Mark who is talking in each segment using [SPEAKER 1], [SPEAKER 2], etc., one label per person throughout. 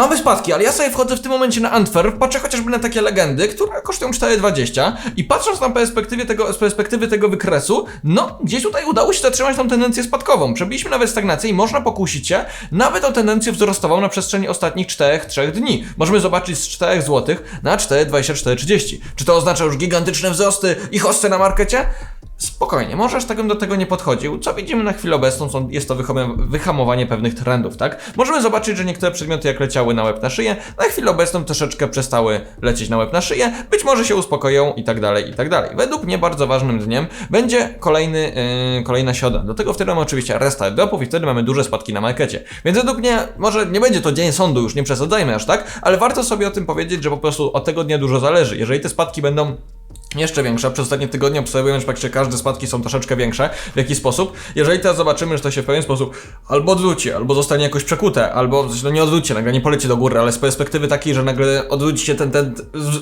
[SPEAKER 1] Mamy spadki, ale ja sobie wchodzę w tym momencie na Antwerp, patrzę chociażby na takie legendy, które kosztują 4,20 i patrząc na perspektywie tego, z perspektywy tego wykresu, no gdzieś tutaj udało się zatrzymać tą tendencję spadkową. Przebiliśmy nawet stagnację i można pokusić się nawet o tendencję wzrostową na przestrzeni ostatnich 4-3 dni. Możemy zobaczyć z 4 zł na 4,24-30. Czy to oznacza już gigantyczne wzrosty i hosty na markecie? Spokojnie, może aż tak bym do tego nie podchodził. Co widzimy na chwilę obecną, są, jest to wyhamowanie pewnych trendów, tak? Możemy zobaczyć, że niektóre przedmioty jak leciały na łeb na szyję, na chwilę obecną troszeczkę przestały lecieć na łeb na szyję, być może się uspokoją i tak dalej, i tak dalej. Według mnie bardzo ważnym dniem będzie kolejny, yy, kolejna środa. Do tego wtedy mamy oczywiście restart dropów i wtedy mamy duże spadki na markecie. Więc według mnie, może nie będzie to dzień sądu, już nie przesadzajmy aż tak, ale warto sobie o tym powiedzieć, że po prostu od tego dnia dużo zależy. Jeżeli te spadki będą jeszcze większe. Przez ostatnie tygodnie obserwujemy, że praktycznie każde spadki są troszeczkę większe. W jaki sposób? Jeżeli teraz zobaczymy, że to się w pewien sposób albo odwróci, albo zostanie jakoś przekute, albo no nie odwróci, nagle nie poleci do góry, ale z perspektywy takiej, że nagle odwróci się ten, ten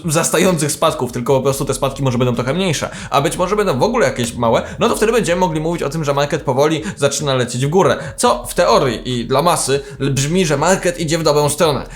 [SPEAKER 1] zastających spadków, tylko po prostu te spadki może będą trochę mniejsze, a być może będą w ogóle jakieś małe, no to wtedy będziemy mogli mówić o tym, że market powoli zaczyna lecieć w górę. Co w teorii i dla masy brzmi, że market idzie w dobrą stronę.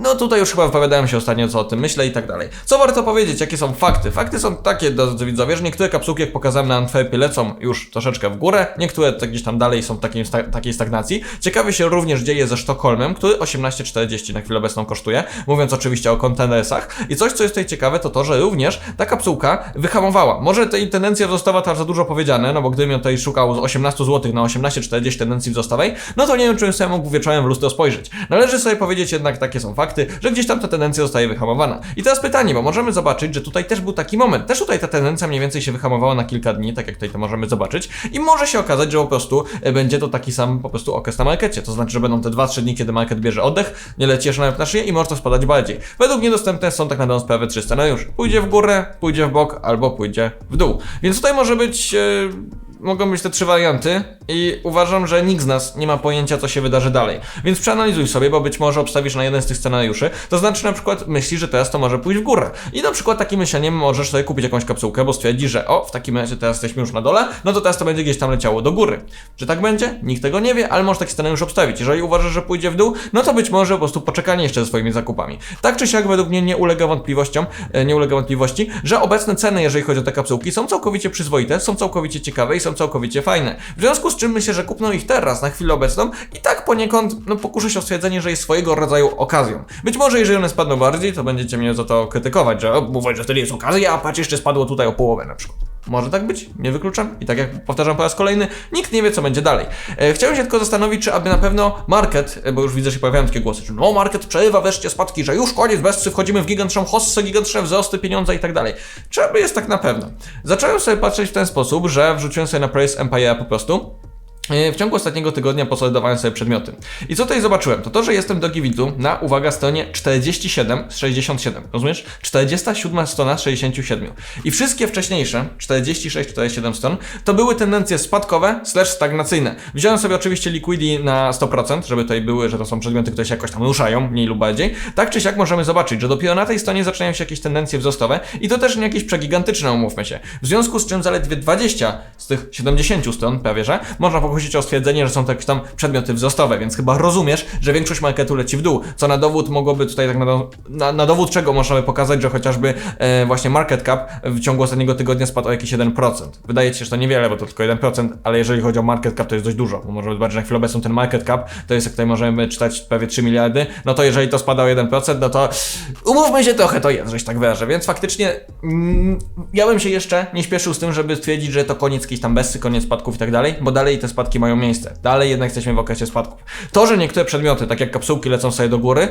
[SPEAKER 1] No tutaj już chyba wypowiadałem się ostatnio, co o tym myślę i tak dalej. Co warto powiedzieć, jakie są fakty? Fakty są takie, drodzy widzowie, że niektóre kapsułki, jak pokazałem na Antwerpie, lecą już troszeczkę w górę, niektóre gdzieś tam dalej są w takiej, sta takiej stagnacji. Ciekawie się również dzieje ze Sztokholmem, który 18,40 na chwilę obecną kosztuje, mówiąc oczywiście o kontenersach. I coś, co jest tutaj ciekawe, to to, że również ta kapsułka wyhamowała. Może tej tendencja wzrostowa to za dużo powiedziane, no bo gdybym ją tutaj szukał z 18 zł na 18,40 tendencji wzrostowej, no to nie wiem, czy bym sobie mógł wieczorem w lustro spojrzeć. Należy sobie powiedzieć jednak, takie są fakty, że gdzieś tam ta tendencja zostaje wyhamowana. I teraz pytanie, bo możemy zobaczyć, że tutaj też był taki moment. Też tutaj ta tendencja mniej więcej się wyhamowała na kilka dni, tak jak tutaj to możemy zobaczyć. I może się okazać, że po prostu e, będzie to taki sam po prostu okres na markecie. To znaczy, że będą te 2-3 dni, kiedy market bierze oddech, nie leci jeszcze na szyję i może to spadać bardziej. Według mnie dostępne są tak na dobrą sprawę trzy scenariusze. Pójdzie w górę, pójdzie w bok, albo pójdzie w dół. Więc tutaj może być... E, mogą być te trzy warianty i uważam, że nikt z nas nie ma pojęcia, co się wydarzy dalej. Więc przeanalizuj sobie, bo być może obstawisz na jeden z tych scenariuszy. To znaczy na przykład myślisz, że teraz to może pójść w górę. I na przykład takim myśleniem możesz sobie kupić jakąś kapsułkę, bo stwierdzisz, że o, w takim razie teraz jesteśmy już na dole, no to teraz to będzie gdzieś tam leciało do góry. Czy tak będzie? Nikt tego nie wie, ale możesz taki scenariusz obstawić. Jeżeli uważasz, że pójdzie w dół, no to być może po prostu poczekanie jeszcze ze swoimi zakupami. Tak czy siak według mnie nie ulega wątpliwościom, e, nie ulega wątpliwości, że obecne ceny, jeżeli chodzi o te kapsułki, są całkowicie przyzwoite, są całkowicie ciekawe i są całkowicie fajne. W związku z czym myślę, że kupno ich teraz, na chwilę obecną i tak poniekąd, no pokuszę się o stwierdzenie, że jest swojego rodzaju okazją. Być może jeżeli one spadną bardziej, to będziecie mnie za to krytykować, że o, mówię, że wtedy jest okazja, a patrz, jeszcze spadło tutaj o połowę na przykład. Może tak być, nie wykluczam. I tak jak powtarzam po raz kolejny, nikt nie wie, co będzie dalej. E, chciałem się tylko zastanowić, czy aby na pewno market, e, bo już widzę, że się pojawiają takie głosy, że no market przerywa wreszcie spadki, że już koniec, bezcy, wchodzimy w gigantyczną hossę, gigantyczne wzrosty, pieniądze i tak dalej. Czy aby jest tak na pewno? Zacząłem sobie patrzeć w ten sposób, że wrzuciłem sobie na Praise Empire po prostu. E, W ciągu ostatniego tygodnia posolidowałem sobie przedmioty. I co tutaj zobaczyłem? To to, że jestem do Givitu na, uwaga, stronie 47 z 67. Rozumiesz? 47 strona z 67. I wszystkie wcześniejsze, 46, 47 stron, to były tendencje spadkowe slash stagnacyjne. Wziąłem sobie oczywiście Liquidi na 100%, żeby tutaj były, że to są przedmioty, które się jakoś tam ruszają, mniej lub bardziej. Tak czy siak możemy zobaczyć, że dopiero na tej stronie zaczynają się jakieś tendencje wzrostowe i to też nie jakieś przegigantyczne, umówmy się. W związku z czym zaledwie 20 z tych 70 stron, prawie że, można pokusić o stwierdzenie, że są to jakieś tam przedmioty wzrostowe, więc chyba rozumiesz, że większość marketu leci w dół, co na dowód mogłoby tutaj tak na, do- na, na dowód czego można by pokazać, że chociażby e, właśnie market cap w ciągu ostatniego tygodnia spadł o jakieś 1%. Wydaje się, że to niewiele, bo to tylko 1%, ale jeżeli chodzi o market cap, to jest dość dużo, bo możemy zobaczyć, że na chwilę obecną ten market cap, to jest jak tutaj możemy czytać prawie 3 miliardy, no to jeżeli to spada o 1%, no to umówmy się trochę, to jest, żeś tak wyrażę, więc faktycznie mm, ja bym się jeszcze nie śpieszył z tym, żeby stwierdzić, że to koniec jakiejś tam bessy, koniec spadków i tak dalej, bo dalej te spadki mają miejsce. Dalej jednak jesteśmy w okresie spadków. To, że niektóre przedmioty, tak jak kapsułki, lecą sobie do góry,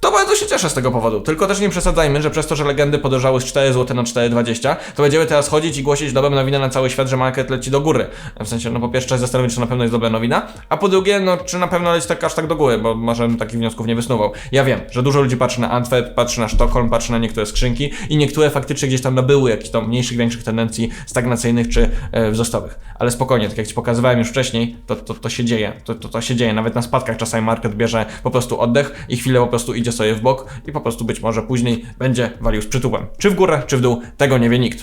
[SPEAKER 1] to bardzo się cieszę z tego powodu. Tylko też nie przesadzajmy, że przez to, że legendy podążały z 4 zł na 4,20, to będziemy teraz chodzić i głosić dobrą nowinę na cały świat, że market leci do góry. W sensie, no po pierwsze zastanowić, czy na pewno jest dobra nowina, a po drugie, no czy na pewno leci tak aż tak do góry, bo może takich wniosków nie wysnuwał. Ja wiem, że dużo ludzi patrzy na Antwerp, patrzy na Sztokholm, patrzy na niektóre skrzynki i niektóre faktycznie gdzieś tam nabyły jakichś tam mniejszych, większych tendencji stagnacyjnych czy e, wzrostowych. Ale spokojnie, tak jak Ci pokazywałem już wcześniej, to, to, to się dzieje. To, to, to się dzieje. Nawet na spadkach czasami market bierze po prostu oddech i chwilę po prostu idzie sobie w bok i po prostu być może później będzie walił z przytupem. Czy w górę, czy w dół, tego nie wie nikt.